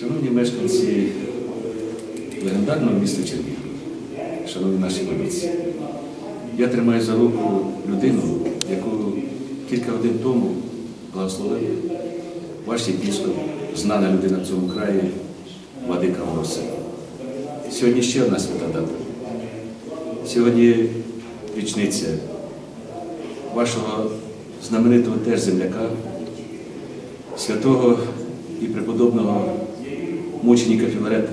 Шановні мешканці легендарного міста Чернігів, шановні наші виборці, я тримаю за руку людину, яку кілька годин тому благословив ваш єпіскоп, знана людина в цьому краї, Владика Моросе. Сьогодні ще одна свята дата. Сьогодні річниця вашого знаменитого теж земляка, святого і преподобного мученика Філарета,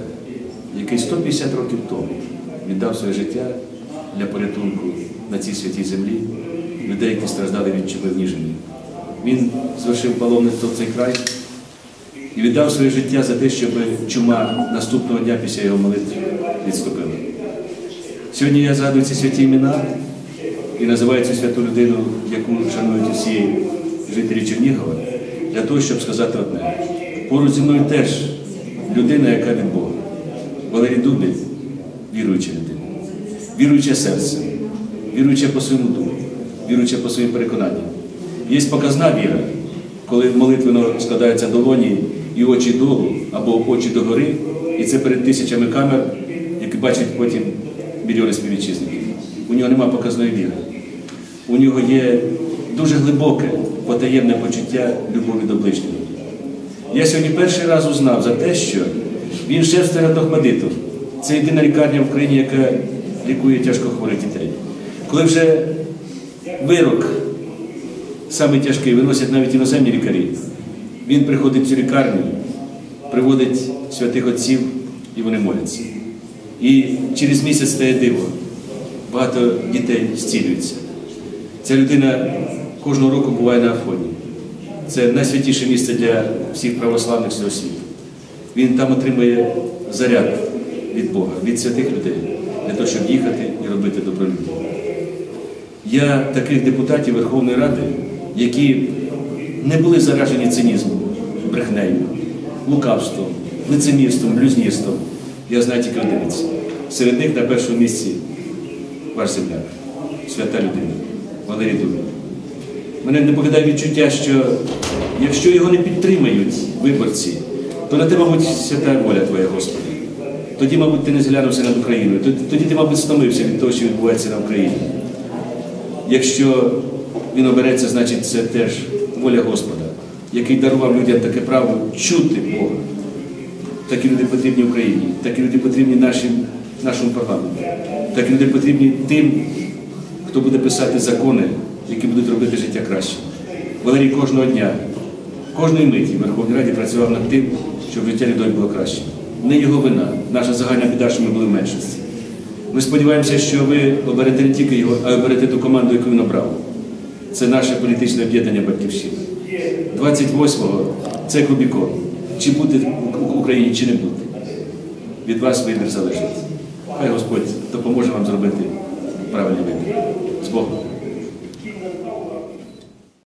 який 150 років тому віддав своє життя для порятунку на цій святій землі людей, які страждали від чуми Ніжині. Він звершив паломництво в цей край і віддав своє життя за те, щоб чума наступного дня після його молитви відступила. Сьогодні я згадую ці святі імена і називаю цю святу людину, яку шанують усі жителі Чернігова, для того, щоб сказати одне. Поруч зі мною теж людина, яка від Бога. Валерій Дубіль віруюча людина, віруюче серце, віруюче по своєму духу, віруюче по своїм переконанням. Є показна віра, коли молитвено складаються долоні і очі долу або очі догори, і це перед тисячами камер, які бачать потім мільйони співвітчизників. У нього нема показної віри. У нього є дуже глибоке, потаємне почуття любові до ближнього. Я сьогодні перший раз узнав за те, що він шеф Стереотохмадиту. Це єдина лікарня в Україні, яка лікує тяжко хворих дітей. Коли вже вирок саме тяжкий, виносять навіть іноземні лікарі, він приходить в цю лікарню, приводить святих отців і вони моляться. І через місяць стає диво. Багато дітей зцілюються. Ця людина кожного року буває на Афоні. Це найсвятіше місце для всіх православних всього світу. Він там отримує заряд від Бога, від святих людей, для того, щоб їхати і робити добролюбство. Я таких депутатів Верховної Ради, які не були заражені цинізмом, брехнею, лукавством, лицемірством, блюзнірством. Я знаю тільки одиниці. Серед них на першому місці ваш земляк, свята людина, Валерій Дубін. Мене не покидає відчуття, що якщо його не підтримають виборці, то на те, мабуть, свята воля Твоя, Господи. Тоді, мабуть, ти не зглянувся над Україною. Тоді, ти, мабуть, стомився від того, що відбувається на Україні. Якщо він обереться, значить це теж воля Господа, який дарував людям таке право чути Бога. Такі люди потрібні Україні, такі люди потрібні нашим, нашому парламенту, такі люди потрібні тим, хто буде писати закони, які будуть робити життя краще. Валерій кожного дня, кожної миті в Верховній Раді працював над тим, щоб життя людей було краще. Не його вина, наша загальна біда, що ми були в меншості. Ми сподіваємося, що ви оберете не тільки його, а оберете ту команду, яку він обрав. Це наше політичне об'єднання Батьківщини. 28-го це Кубікон. Чи бути в Україні, чи не бути. Від вас вибір залежить. Хай Господь допоможе вам зробити правильний вибір. З Богом.